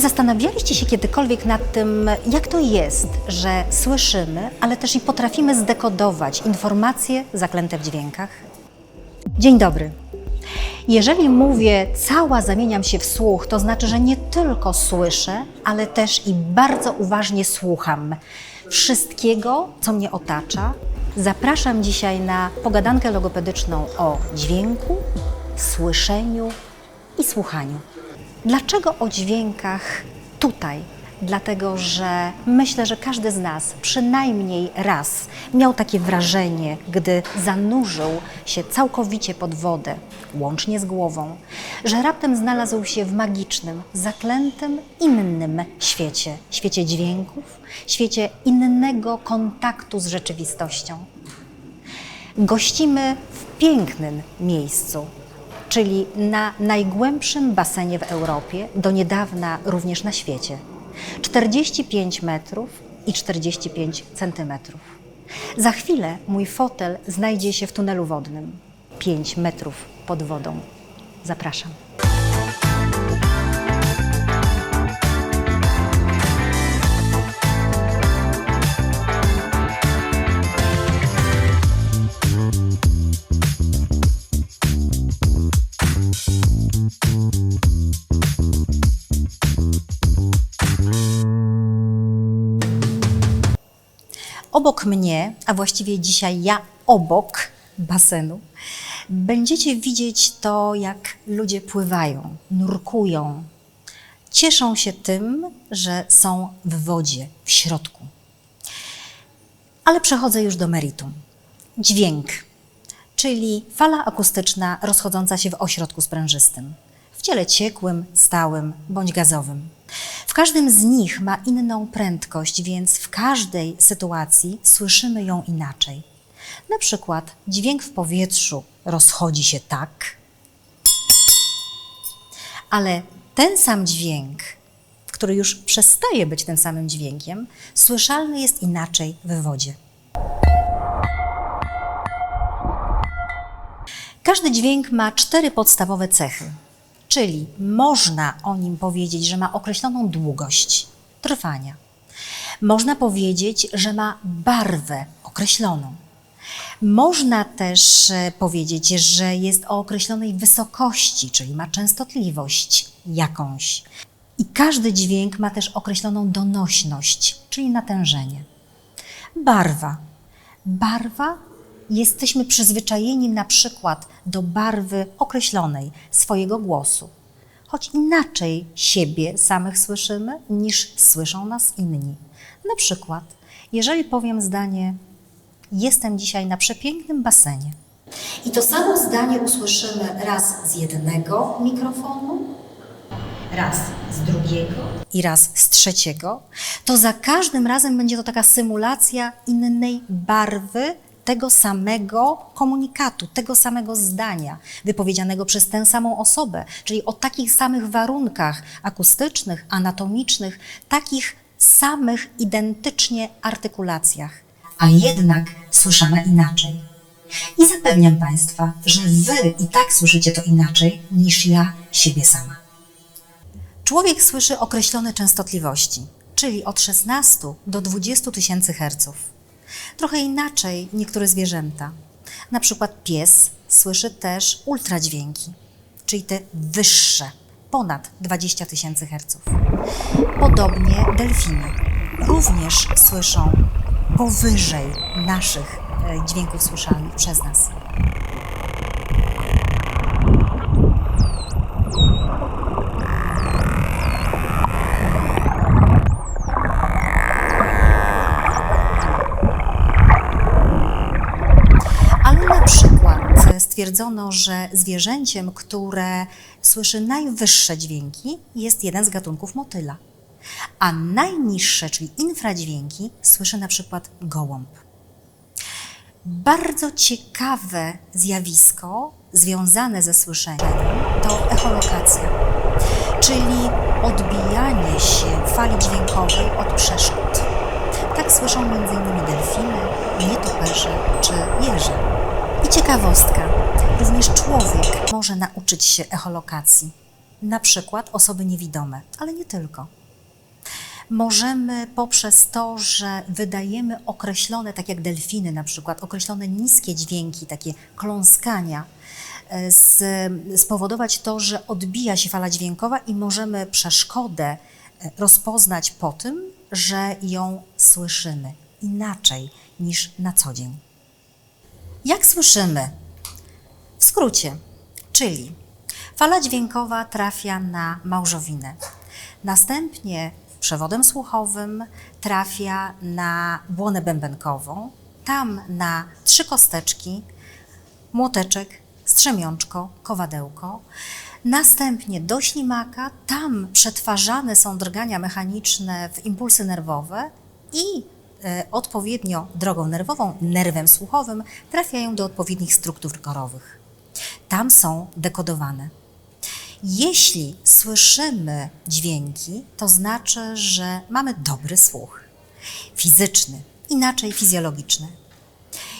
Czy zastanawialiście się kiedykolwiek nad tym, jak to jest, że słyszymy, ale też i potrafimy zdekodować informacje zaklęte w dźwiękach? Dzień dobry. Jeżeli mówię cała zamieniam się w słuch, to znaczy, że nie tylko słyszę, ale też i bardzo uważnie słucham wszystkiego, co mnie otacza. Zapraszam dzisiaj na pogadankę logopedyczną o dźwięku, słyszeniu i słuchaniu. Dlaczego o dźwiękach tutaj? Dlatego, że myślę, że każdy z nas przynajmniej raz miał takie wrażenie, gdy zanurzył się całkowicie pod wodę, łącznie z głową, że raptem znalazł się w magicznym, zaklętym, innym świecie świecie dźwięków, świecie innego kontaktu z rzeczywistością. Gościmy w pięknym miejscu, czyli na najgłębszym basenie w Europie, do niedawna również na świecie. 45 metrów i 45 centymetrów. Za chwilę mój fotel znajdzie się w tunelu wodnym, 5 metrów pod wodą. Zapraszam. Obok mnie, a właściwie dzisiaj ja obok basenu, będziecie widzieć to, jak ludzie pływają, nurkują. Cieszą się tym, że są w wodzie, w środku. Ale przechodzę już do meritum. Dźwięk, czyli fala akustyczna rozchodząca się w ośrodku sprężystym, w ciele ciekłym, stałym bądź gazowym. W każdym z nich ma inną prędkość, więc w każdej sytuacji słyszymy ją inaczej. Na przykład dźwięk w powietrzu rozchodzi się tak, ale ten sam dźwięk, który już przestaje być tym samym dźwiękiem, słyszalny jest inaczej w wodzie. Każdy dźwięk ma cztery podstawowe cechy, czyli można o nim powiedzieć, że ma określoną długość trwania. Można powiedzieć, że ma barwę określoną. Można też e, powiedzieć, że jest o określonej wysokości, czyli ma częstotliwość jakąś. I każdy dźwięk ma też określoną donośność, czyli natężenie. Barwa. Barwa jesteśmy przyzwyczajeni na przykład do barwy określonej swojego głosu, choć inaczej siebie samych słyszymy niż słyszą nas inni. Na przykład, jeżeli powiem zdanie: Jestem dzisiaj na przepięknym basenie. I to samo zdanie usłyszymy raz z jednego mikrofonu, raz z drugiego i raz z trzeciego, to za każdym razem będzie to taka symulacja innej barwy tego samego komunikatu, tego samego zdania, wypowiedzianego przez tę samą osobę, czyli o takich samych warunkach akustycznych, anatomicznych, takich samych identycznie artykulacjach, a jednak słyszana inaczej. I zapewniam Państwa, że Wy i tak słyszycie to inaczej niż ja siebie sama. Człowiek słyszy określone częstotliwości, czyli od 16 do 20 tysięcy herców. Trochę inaczej niektóre zwierzęta. Na przykład pies słyszy też ultradźwięki, czyli te wyższe, ponad 20 tysięcy herców. Podobnie delfiny również słyszą powyżej naszych e, dźwięków słyszalnych przez nas. Stwierdzono, że zwierzęciem, które słyszy najwyższe dźwięki, jest jeden z gatunków motyla, a najniższe, czyli infradźwięki, słyszy na przykład gołąb. Bardzo ciekawe zjawisko związane ze słyszeniem to echolokacja, czyli odbijanie się fali dźwiękowej od przeszkód. Tak słyszą m.in. delfiny, nietoperze czy jeże. I ciekawostka, również człowiek może nauczyć się echolokacji. na przykład osoby niewidome, ale nie tylko. Możemy poprzez to, że wydajemy określone, tak jak delfiny na przykład, określone niskie dźwięki, takie kląskania, e, spowodować to, że odbija się fala dźwiękowa i możemy przeszkodę e, rozpoznać po tym, że ją słyszymy inaczej niż na co dzień. Jak słyszymy? W skrócie, czyli fala dźwiękowa trafia na małżowinę. Następnie przewodem słuchowym trafia na błonę bębenkową, tam na trzy kosteczki, młoteczek, strzemiączko, kowadełko. Następnie do ślimaka, tam przetwarzane są drgania mechaniczne w impulsy nerwowe i odpowiednio drogą nerwową, nerwem słuchowym, trafiają do odpowiednich struktur korowych. Tam są dekodowane. Jeśli słyszymy dźwięki, to znaczy, że mamy dobry słuch fizyczny, inaczej fizjologiczny.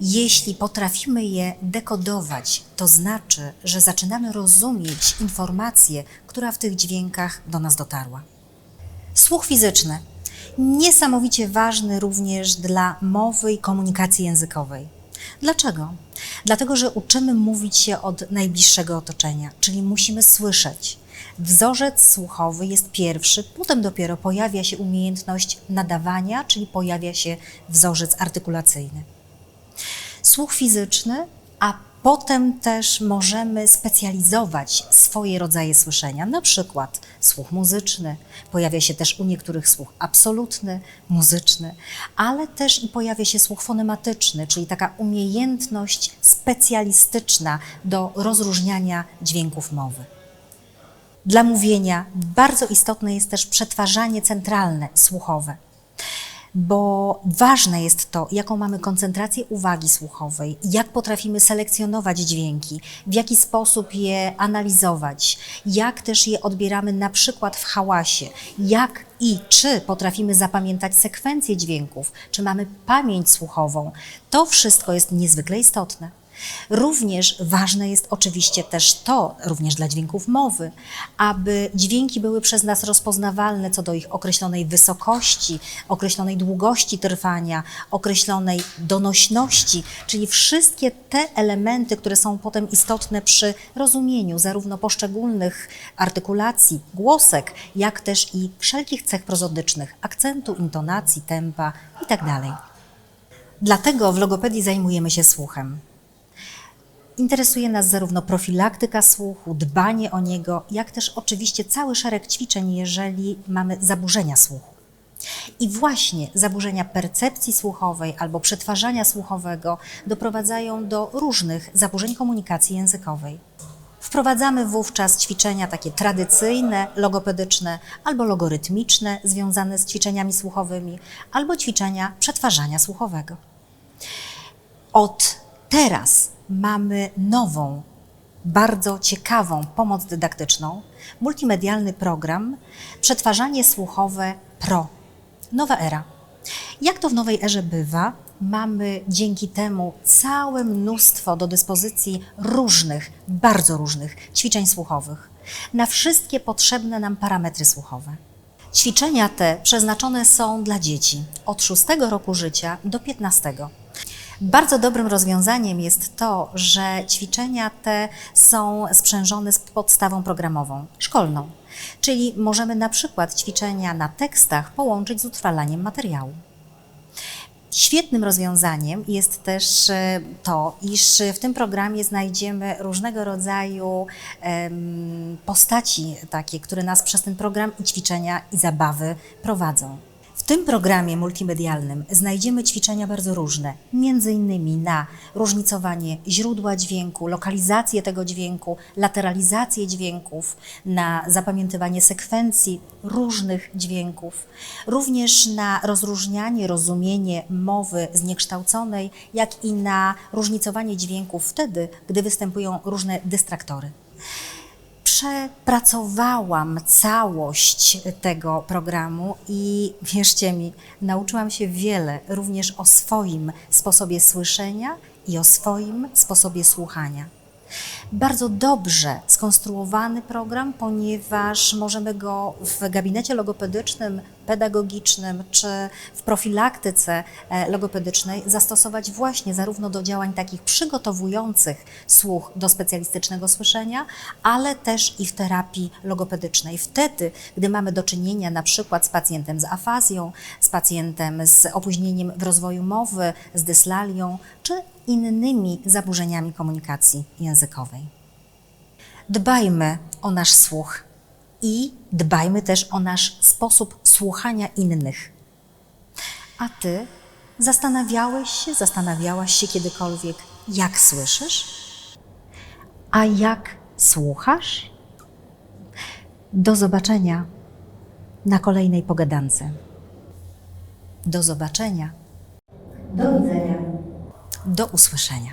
Jeśli potrafimy je dekodować, to znaczy, że zaczynamy rozumieć informację, która w tych dźwiękach do nas dotarła. Słuch fizyczny. Niesamowicie ważny również dla mowy i komunikacji językowej. Dlaczego? Dlatego, że uczymy mówić się od najbliższego otoczenia, czyli musimy słyszeć. Wzorzec słuchowy jest pierwszy, potem dopiero pojawia się umiejętność nadawania, czyli pojawia się wzorzec artykulacyjny słuch fizyczny, potem też możemy specjalizować swoje rodzaje słyszenia, na przykład słuch muzyczny, pojawia się też u niektórych słuch absolutny, muzyczny, ale też i pojawia się słuch fonematyczny, czyli taka umiejętność specjalistyczna do rozróżniania dźwięków mowy. Dla mówienia bardzo istotne jest też przetwarzanie centralne, słuchowe bo ważne jest to, jaką mamy koncentrację uwagi słuchowej, jak potrafimy selekcjonować dźwięki, w jaki sposób je analizować, jak też je odbieramy na przykład w hałasie, jak i czy potrafimy zapamiętać sekwencję dźwięków, czy mamy pamięć słuchową. To wszystko jest niezwykle istotne. Również ważne jest oczywiście też to, również dla dźwięków mowy, aby dźwięki były przez nas rozpoznawalne co do ich określonej wysokości, określonej długości trwania, określonej donośności, czyli wszystkie te elementy, które są potem istotne przy rozumieniu zarówno poszczególnych artykulacji, głosek, jak też i wszelkich cech prozodycznych, akcentu, intonacji, tempa itd. Dlatego w logopedii zajmujemy się słuchem. Interesuje nas zarówno profilaktyka słuchu, dbanie o niego, jak też oczywiście cały szereg ćwiczeń, jeżeli mamy zaburzenia słuchu. I właśnie zaburzenia percepcji słuchowej albo przetwarzania słuchowego doprowadzają do różnych zaburzeń komunikacji językowej. Wprowadzamy wówczas ćwiczenia takie tradycyjne, logopedyczne albo logorytmiczne, związane z ćwiczeniami słuchowymi, albo ćwiczenia przetwarzania słuchowego. Od teraz mamy nową, bardzo ciekawą pomoc dydaktyczną, multimedialny program Przetwarzanie Słuchowe Pro. Nowa era. Jak to w nowej erze bywa, mamy dzięki temu całe mnóstwo do dyspozycji różnych, bardzo różnych ćwiczeń słuchowych na wszystkie potrzebne nam parametry słuchowe. Ćwiczenia te przeznaczone są dla dzieci od 6 roku życia do 15. Bardzo dobrym rozwiązaniem jest to, że ćwiczenia te są sprzężone z podstawą programową, szkolną. Czyli możemy na przykład ćwiczenia na tekstach połączyć z utrwalaniem materiału. Świetnym rozwiązaniem jest też e, to, iż w tym programie znajdziemy różnego rodzaju postaci takie, które nas przez ten program i ćwiczenia i zabawy prowadzą. W tym programie multimedialnym znajdziemy ćwiczenia bardzo różne, między innymi na różnicowanie źródła dźwięku, lokalizację tego dźwięku, lateralizację dźwięków, na zapamiętywanie sekwencji różnych dźwięków, również na rozróżnianie, rozumienie mowy zniekształconej, jak i na różnicowanie dźwięków wtedy, gdy występują różne dystraktory przepracowałam całość tego programu i wierzcie mi, nauczyłam się wiele również o swoim sposobie słyszenia i o swoim sposobie słuchania. Bardzo dobrze skonstruowany program, ponieważ możemy go w gabinecie logopedycznym, pedagogicznym czy w profilaktyce e, logopedycznej zastosować właśnie zarówno do działań takich przygotowujących słuch do specjalistycznego słyszenia, ale też i w terapii logopedycznej. Wtedy, gdy mamy do czynienia na przykład z pacjentem z afazją, z pacjentem z opóźnieniem w rozwoju mowy, z dyslalią czy innymi zaburzeniami komunikacji językowej. Dbajmy o nasz słuch i dbajmy też o nasz sposób słuchania innych. A ty zastanawiałeś się, zastanawiałaś się kiedykolwiek, jak słyszysz? A jak słuchasz? Do zobaczenia na kolejnej pogadance. Do zobaczenia. Do widzenia. Do usłyszenia.